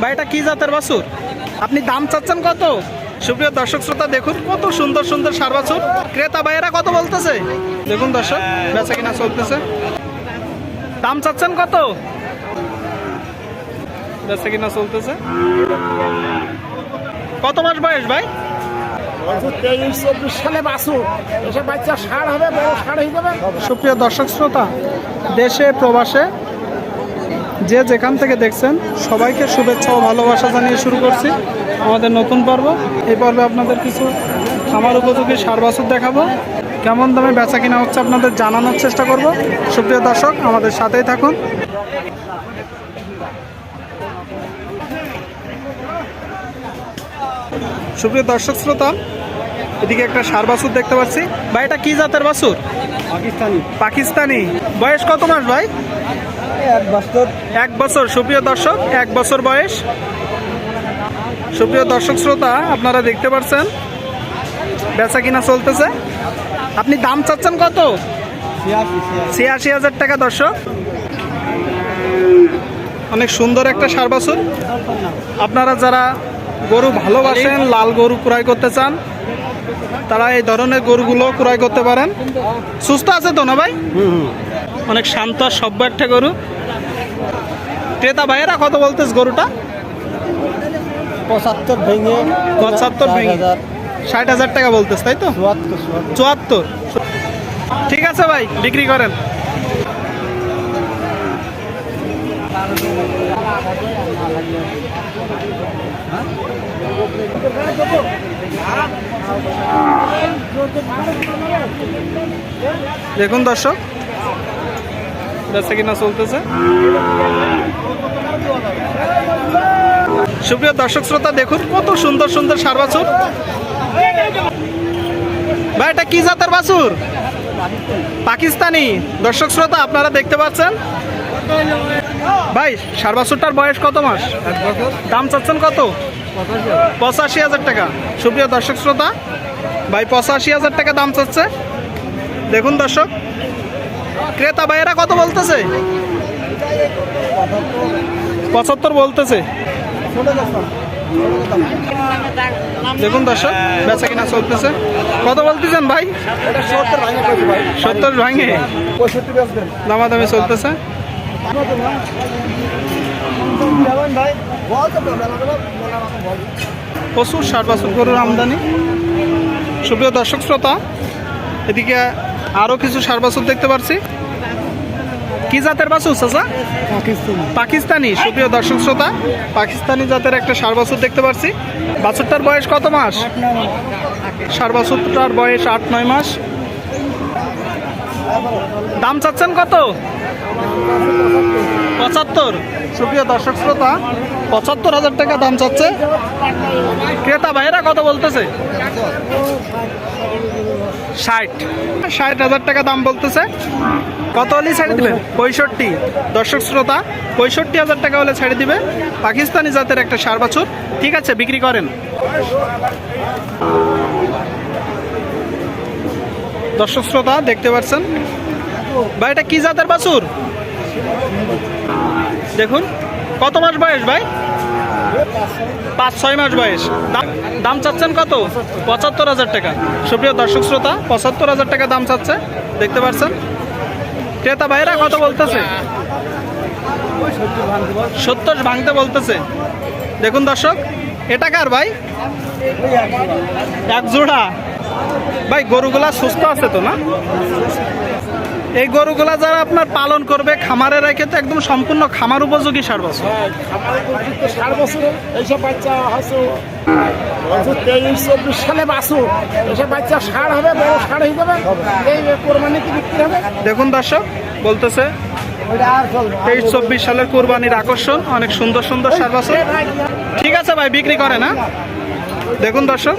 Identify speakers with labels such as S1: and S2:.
S1: ভাই এটা কি জাতের বাছুর? আপনি দাম চাচ্ছেন কত? সুপ্রিয় দর্শক শ্রোতা দেখুন কত সুন্দর সুন্দর সার বাছুর। ক্রেতা ভাইয়েরা কত বলতেছে? দেখুন দর্শক বেচা কিনা চলতেছে। দাম চাচ্ছেন কত? বেচা কিনা চলতেছে। কত মাস বয়স ভাই?
S2: তেইশ চব্বিশ সালে বাচ্চা সার হবে বড় সার হয়ে যাবে
S1: সুপ্রিয় দর্শক শ্রোতা দেশে প্রবাসে যে যেখান থেকে দেখছেন সবাইকে শুভেচ্ছা ও ভালোবাসা জানিয়ে শুরু করছি। আমাদের নতুন পর্ব। এই পর্বে আপনাদের কিছু খামার উপযোগী সার বাছুর দেখাবো। কেমন দামে বেচা কিনা হচ্ছে আপনাদের জানানোর চেষ্টা করব। সুপ্রিয় দর্শক আমাদের সাথেই থাকুন। সুপ্রিয় দর্শক শ্রোতা এদিকে একটা সার বাছুর দেখতে পাচ্ছি। ভাই এটা কি জাতের বাছুর?
S2: পাকিস্তানি।
S1: পাকিস্তানি। বয়স কত মাস ভাই?
S2: এক বছর।
S1: এক বছর। সুপ্রিয় দর্শক এক বছর বয়স। সুপ্রিয় দর্শক শ্রোতা আপনারা দেখতে পাচ্ছেন বেচা কিনা চলতেছে। আপনি দাম চাচ্ছেন কত? ছিয়াশি হাজার টাকা দর্শক। অনেক সুন্দর একটা সার বাছুর। আপনারা যারা গরু ভালোবাসেন লাল গরু ক্রয় করতে চান তারা এই ধরনের গরুগুলো ক্রয় করতে পারেন। সুস্থ আছে তো না ভাই? অনেক শান্ত সভ্য একটা গরু। ক্রেতা ভাইয়েরা কত বলতেছ গরুটা?
S2: পঁচাত্তর ভেঙে
S1: পঁচাত্তর ভেঙে। ষাট হাজার। টাকা বলতেছ তাই তো?
S2: চুয়াত্তর।
S1: ঠিক আছে ভাই বিক্রি করেন। দেখুন দর্শক বেচা কিনা চলতেছে। সুপ্রিয় দর্শক শ্রোতা, দেখুন কত সুন্দর সুন্দর সার বাছুর। ভাই, এটা কি জাতের বাছুর? পাকিস্তানি। দর্শক শ্রোতা, আপনারা দেখতে পাচ্ছেন? ভাই, সার বাছুরটার বয়স কত মাস? দাম চাচ্ছেন কত? পঁচাশি হাজার টাকা। সুপ্রিয় দর্শক শ্রোতা, ভাই, পঁচাশি হাজার টাকা দাম চাচ্ছে। দেখুন দর্শক ক্রেতা ভাইয়েরা কত বলতেছে? পঁচাত্তর বলতেছে। দেখুন দর্শক, বেচা কিনা চলতেছে। কত বলতেছেন ভাই?
S2: সত্তর ভাঙে।
S1: দামাদামি চলতেছে। প্রচুর ষাট বছর গরুর আমদানি। সুপ্রিয় দর্শক শ্রোতা, এদিকে আরও কিছু সার বাছুর দেখতে পাচ্ছি কি জাতের বাছুর চাচা?
S2: পাকিস্তানি।
S1: সুপ্রিয় দর্শক শ্রোতা। পাকিস্তানি জাতের একটা সার বাছুর দেখতে পাচ্ছি বাছুরটার বয়স কত মাস? সার বাছুরটার বয়স আট নয় মাস। দাম চাচ্ছেন কত? পঁচাত্তর। সুপ্রিয় দর্শক শ্রোতা পঁচাত্তর হাজার টাকা দাম চাচ্ছে। ক্রেতা ভাইরা কত বলতেছে? ষাট। ষাট হাজার টাকা দাম বলতেছে। কত হলে ছাড়ে দিবেন পঁয়ষট্টি। দর্শক শ্রোতা পঁয়ষট্টি হাজার টাকা হলে ছাড়ে দিবে পাকিস্তানি জাতের একটা সার বাছুর। ঠিক আছে বিক্রি করেন। দর্শক শ্রোতা দেখতে পাচ্ছেন? ভাই এটা কি জাতের বাছুর? দেখুন কত মাস বয়স ভাই? পাঁচ, ছয় মাস বয়স। দাম- চাচ্ছেন কত? পঁচাত্তর হাজার টাকা। সুপ্রিয় দর্শক শ্রোতা, পঁচাত্তর হাজার টাকা দাম চাচ্ছে। দেখতে পাচ্ছেন? ক্রেতা ভাইরা কত বলতেছে? সত্তর ভাঙতে বলতেছে। দেখুন দর্শক, এটা কার ভাই? এক জোড়া। ভাই, গরুগুলা সুস্থ আছে তো না? এই গরুগুলা যারা আপনার পালন করবে খামারে রেখে তো একদম সম্পূর্ণ খামার উপযোগী সার বছর।
S2: উপযুক্ত ষাট বছরের এইসব বাচ্চা হয়তো তেইশ চব্বিশ সালে এসব বাচ্চা সার হবে বড় সার হয়ে যাবে। এই কোরবানিতে বিক্রি হবে।
S1: দেখুন দর্শক বলতেছে তেইশ চব্বিশ সালের কোরবানির আকর্ষণ অনেক সুন্দর সুন্দর সার বছর। ঠিক আছে ভাই বিক্রি করে না। দেখুন দর্শক।